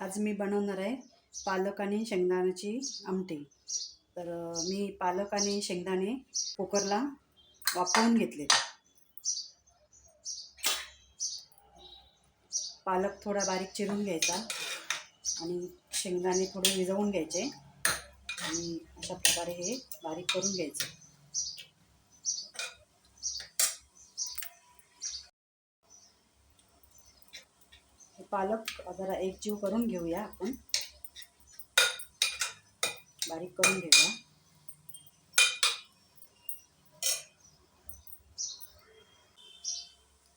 आज मी बनवणार आहे पालक आणि शेंगदाण्याची आमटी. तर मी पालक आणि शेंगदाणे कुकरला वापरून घेतले पालक थोडा बारीक चिरून घ्यायचा आणि शेंगदाणे थोडे विजवून घ्यायचे आणि अशा प्रकारे हे बारीक करून घ्यायचं. पालक जरा एकजीव करून घेऊया आपण. बारीक करून घेऊया.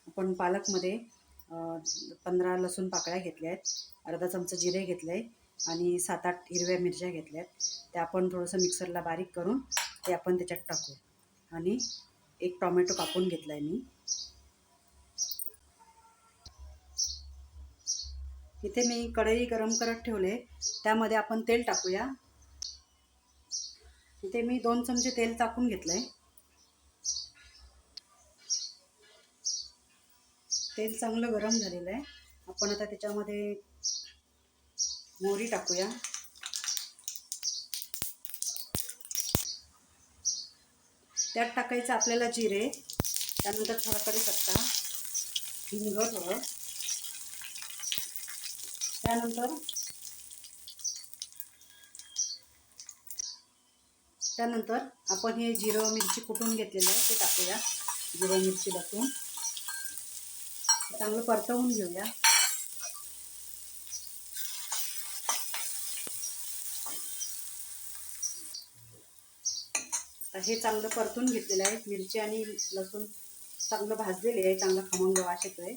आपण पालकमध्ये पंधरा लसूण पाकळ्या घेतल्या आहेत अर्धा चमचा जिरे घेतलं आहे आणि सात आठ हिरव्या मिरच्या घेतल्या आहेत. त्या आपण थोडंसं मिक्सरला बारीक करून ते आपण त्याच्यात टाकू. आणि एक टॉमॅटो कापून घेतला आहे मी. इथे मी कढई गरम करत ठेवले. त्यामध्ये आपण तेल टाकूया. इथे मी दोन चमचे तेल टाकून घेतलंय. तेल चांगलं गरम झालेलं आहे. आपण आता त्याच्यामध्ये मोहरी टाकूया. त्यात टाकायचं आपल्याला जिरे त्यानंतर थोडा कढीपत्ता हिंग थोडं. त्यानंतर त्यानंतर आपण हे जिरं मिरची कुटून घेतलेलं आहे ते टाकूया. जिरं मिरची लसूण. चांगलं परतवून घेऊया. आता हे चांगलं परतून घेतलेलं आहे. मिरची आणि लसूण चांगलं भाजलेले आहे चांगलं खमंग वास येतोय.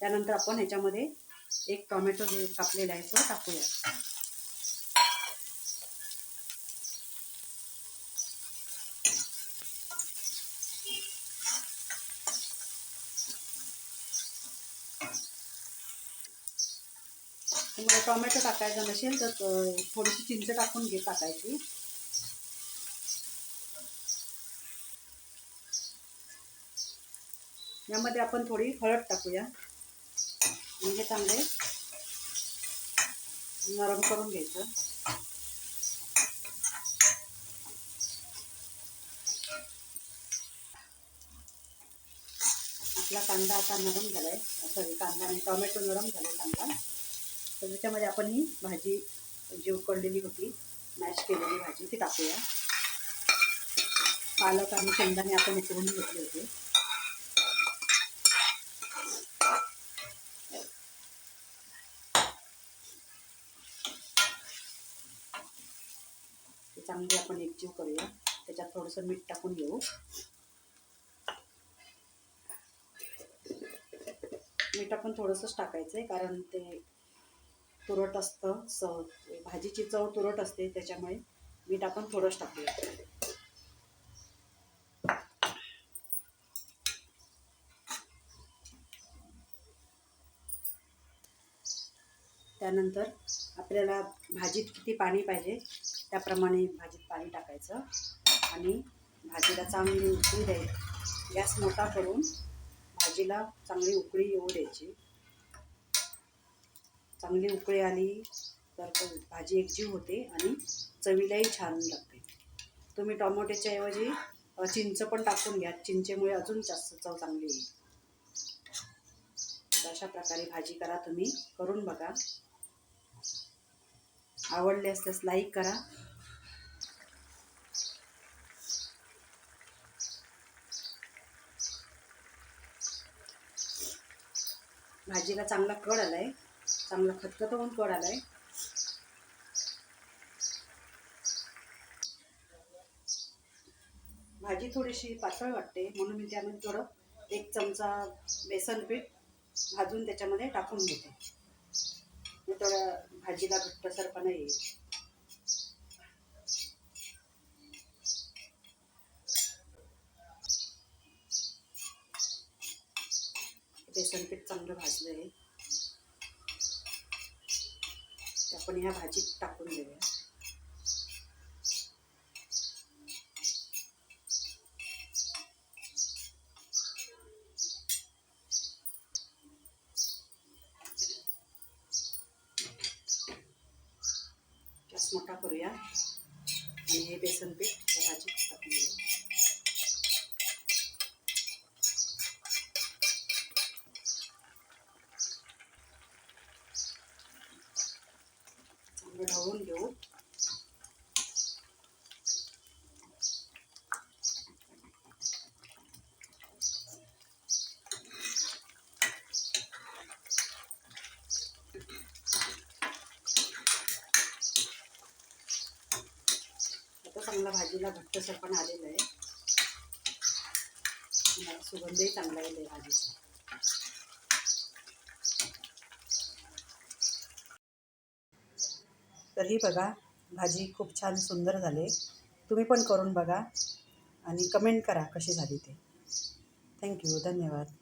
त्यानंतर आपण ह्याच्यामध्ये एक टोमॅटो कापलेला आहे तो टाकूया. तुम्हाला टोमॅटो टाकायचा नसेल तर थोडीशी चिंच टाकून घे टाकायची. यामध्ये आपण थोडी हळद टाकूया. म्हणजे चांगले नरम करून घ्यायचं. आपला कांदा आता नरम झालाय. सॉरी कांदा आणि टोमॅटो नरम झालाय कांदा. तर त्याच्यामध्ये आपण ही भाजी जी उकडलेली होती मॅश केलेली भाजी ती टाकूया. पालक आणि शेंगदाणे आपण उकडून घेतले होते. चांगली आपण एकजीव करूया. त्याच्यात थोडंसं मीठ टाकून घेऊ. मीठ आपण थोडंसंच टाकायचं आहे कारण ते तुरट असतं स भाजीची चव तुरट असते त्याच्यामुळे मीठ आपण थोडंच टाकूया. त्यानंतर आपल्याला भाजीत किती पाणी पाहिजे त्याप्रमाणे भाजीत पाणी टाकायचं आणि भाजीला चांगली उकळी द्यायची. गॅस मोठा करून भाजीला चांगली उकळी येऊ द्यायची. चांगली उकळी आली तर भाजी एकजीव होते आणि चवीलाही छान लागते. तुम्ही टोमॅटोच्या ऐवजी चिंच पण टाकून घ्या. चिंचेमुळे अजून जास्त चव चांगली येईल. अशा प्रकारे भाजी करा तुम्ही. करून बघा. आवडले असल्यास लाईक करा. भाजीला चांगला कड आलाय. चांगला खतखत होऊन कड आलाय. भाजी थोडीशी पातळ वाटते म्हणून मी त्यामध्ये थोडं एक चमचा बेसन पीठ भाजून त्याच्यामध्ये टाकून घेते. थोडं भाजीला घट्टसरपणा येईल बेसन पीठ चांगलं भाजलं आहे आपण ह्या भाजीत टाकून देऊया. मोठा करूया. आणि हे बेसन पीठ भाजी टाकून घेऊ चांगलं ढवळून घेऊ आता चांगला भाजीला घट्टसर पण आलेलं आहे. सुगंधही चांगला येईल आहे भाजीचा. तर ही बघा भाजी खूप छान सुंदर झाली. तुम्ही पण करून बघा आणि कमेंट करा कशी झाली ते. थँक्यू धन्यवाद.